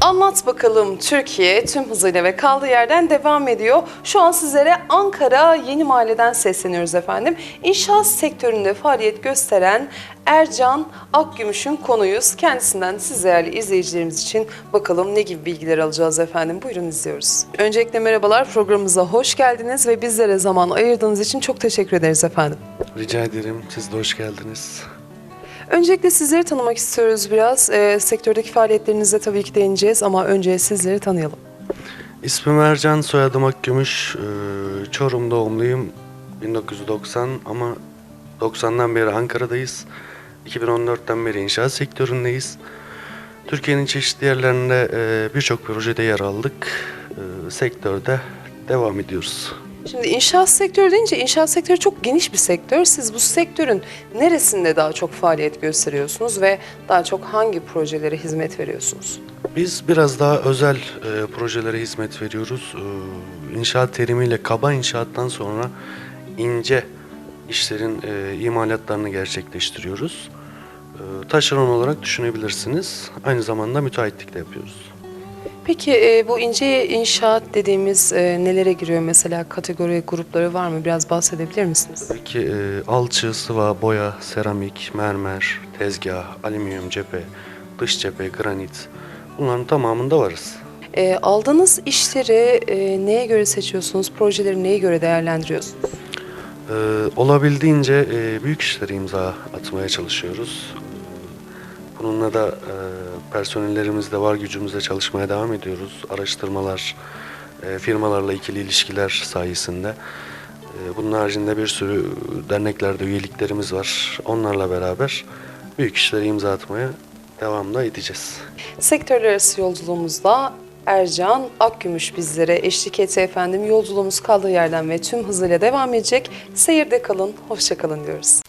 Anlat bakalım Türkiye tüm hızıyla ve kaldığı yerden devam ediyor. Şu an sizlere Ankara Yeni Mahalle'den sesleniyoruz efendim. İnşaat sektöründe faaliyet gösteren Ercan Akgümüş'ün konuyuz. Kendisinden siz değerli izleyicilerimiz için bakalım ne gibi bilgiler alacağız efendim. Buyurun izliyoruz. Öncelikle merhabalar programımıza hoş geldiniz ve bizlere zaman ayırdığınız için çok teşekkür ederiz efendim. Rica ederim. Siz de hoş geldiniz. Öncelikle sizleri tanımak istiyoruz biraz. Ee, sektördeki faaliyetlerinize tabii ki değineceğiz ama önce sizleri tanıyalım. İsmim Ercan, soyadım Akgümüş. Ee, Çorum doğumluyum. 1990 ama 90'dan beri Ankara'dayız. 2014'ten beri inşaat sektöründeyiz. Türkiye'nin çeşitli yerlerinde e, birçok projede yer aldık. E, Sektörde devam ediyoruz. Şimdi inşaat sektörü deyince inşaat sektörü çok geniş bir sektör. Siz bu sektörün neresinde daha çok faaliyet gösteriyorsunuz ve daha çok hangi projelere hizmet veriyorsunuz? Biz biraz daha özel e, projelere hizmet veriyoruz. E, inşaat terimiyle kaba inşaattan sonra ince işlerin e, imalatlarını gerçekleştiriyoruz. E, taşeron olarak düşünebilirsiniz. Aynı zamanda müteahhitlik de yapıyoruz. Peki e, bu ince inşaat dediğimiz e, nelere giriyor mesela kategori grupları var mı? Biraz bahsedebilir misiniz? Tabii ki e, alçı, sıva, boya, seramik, mermer, tezgah, alüminyum cephe, dış cephe, granit bunların tamamında varız. E, aldığınız işleri e, neye göre seçiyorsunuz? Projeleri neye göre değerlendiriyorsunuz? Ee, olabildiğince e, büyük işlere imza atmaya çalışıyoruz. Bununla da e, personellerimizle var gücümüzle çalışmaya devam ediyoruz. Araştırmalar, e, firmalarla ikili ilişkiler sayesinde. E, bunun haricinde bir sürü derneklerde üyeliklerimiz var. Onlarla beraber büyük işlere imza atmaya devam da edeceğiz. Sektörler arası yolculuğumuzda Ercan Akgümüş bizlere eşlik etti efendim. Yolculuğumuz kaldığı yerden ve tüm hızıyla devam edecek. Seyirde kalın, hoşça kalın diyoruz.